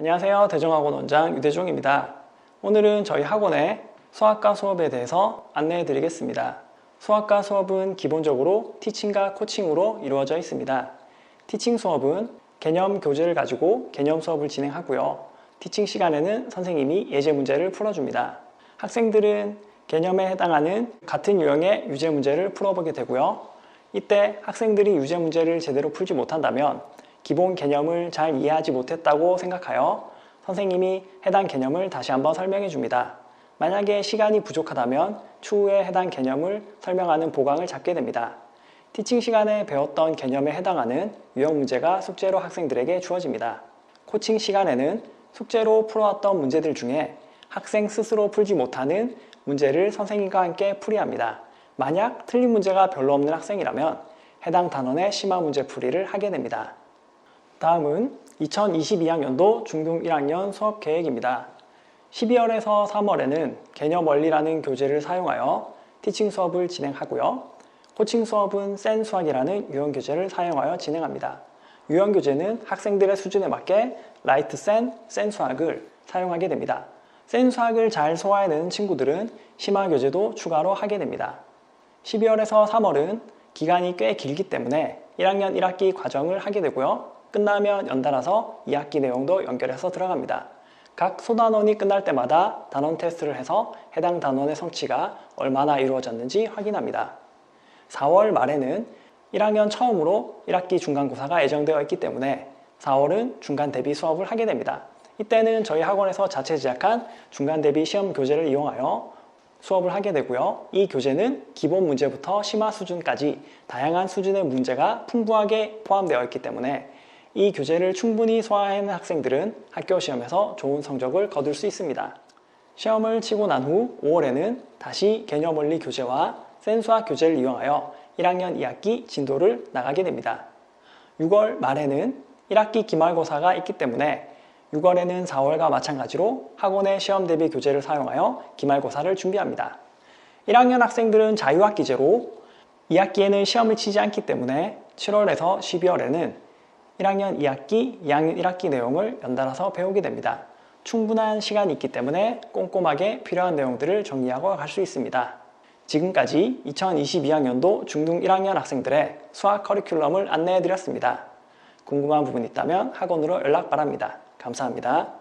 안녕하세요. 대정학원 원장 유대종입니다. 오늘은 저희 학원의 수학과 수업에 대해서 안내해 드리겠습니다. 수학과 수업은 기본적으로 티칭과 코칭으로 이루어져 있습니다. 티칭 수업은 개념 교재를 가지고 개념 수업을 진행하고요. 티칭 시간에는 선생님이 예제 문제를 풀어줍니다. 학생들은 개념에 해당하는 같은 유형의 유제 문제를 풀어보게 되고요. 이때 학생들이 유제 문제를 제대로 풀지 못한다면 기본 개념을 잘 이해하지 못했다고 생각하여 선생님이 해당 개념을 다시 한번 설명해 줍니다. 만약에 시간이 부족하다면 추후에 해당 개념을 설명하는 보강을 잡게 됩니다. 티칭 시간에 배웠던 개념에 해당하는 유형 문제가 숙제로 학생들에게 주어집니다. 코칭 시간에는 숙제로 풀어왔던 문제들 중에 학생 스스로 풀지 못하는 문제를 선생님과 함께 풀이합니다. 만약 틀린 문제가 별로 없는 학생이라면 해당 단원의 심화 문제 풀이를 하게 됩니다. 다음은 2022학년도 중등 1학년 수업 계획입니다. 12월에서 3월에는 개념 원리라는 교재를 사용하여 티칭 수업을 진행하고요. 코칭 수업은 센 수학이라는 유형 교재를 사용하여 진행합니다. 유형 교재는 학생들의 수준에 맞게 라이트 센, 센 수학을 사용하게 됩니다. 센 수학을 잘 소화해내는 친구들은 심화 교재도 추가로 하게 됩니다. 12월에서 3월은 기간이 꽤 길기 때문에 1학년 1학기 과정을 하게 되고요. 끝나면 연달아서 2학기 내용도 연결해서 들어갑니다. 각 소단원이 끝날 때마다 단원 테스트를 해서 해당 단원의 성취가 얼마나 이루어졌는지 확인합니다. 4월 말에는 1학년 처음으로 1학기 중간고사가 예정되어 있기 때문에 4월은 중간 대비 수업을 하게 됩니다. 이때는 저희 학원에서 자체 제작한 중간 대비 시험 교재를 이용하여 수업을 하게 되고요. 이 교재는 기본 문제부터 심화 수준까지 다양한 수준의 문제가 풍부하게 포함되어 있기 때문에 이 교재를 충분히 소화하는 학생들은 학교 시험에서 좋은 성적을 거둘 수 있습니다. 시험을 치고 난 후 5월에는 다시 개념 원리 교재와 센수학 교재를 이용하여 1학년 2학기 진도를 나가게 됩니다. 6월 말에는 1학기 기말고사가 있기 때문에 6월에는 4월과 마찬가지로 학원의 시험 대비 교재를 사용하여 기말고사를 준비합니다. 1학년 학생들은 자유학기제로 2학기에는 시험을 치지 않기 때문에 7월에서 12월에는 1학년 2학기, 2학년 1학기 내용을 연달아서 배우게 됩니다. 충분한 시간이 있기 때문에 꼼꼼하게 필요한 내용들을 정리하고 갈 수 있습니다. 지금까지 2022학년도 중등 1학년 학생들의 수학 커리큘럼을 안내해 드렸습니다. 궁금한 부분 있다면 학원으로 연락 바랍니다. 감사합니다.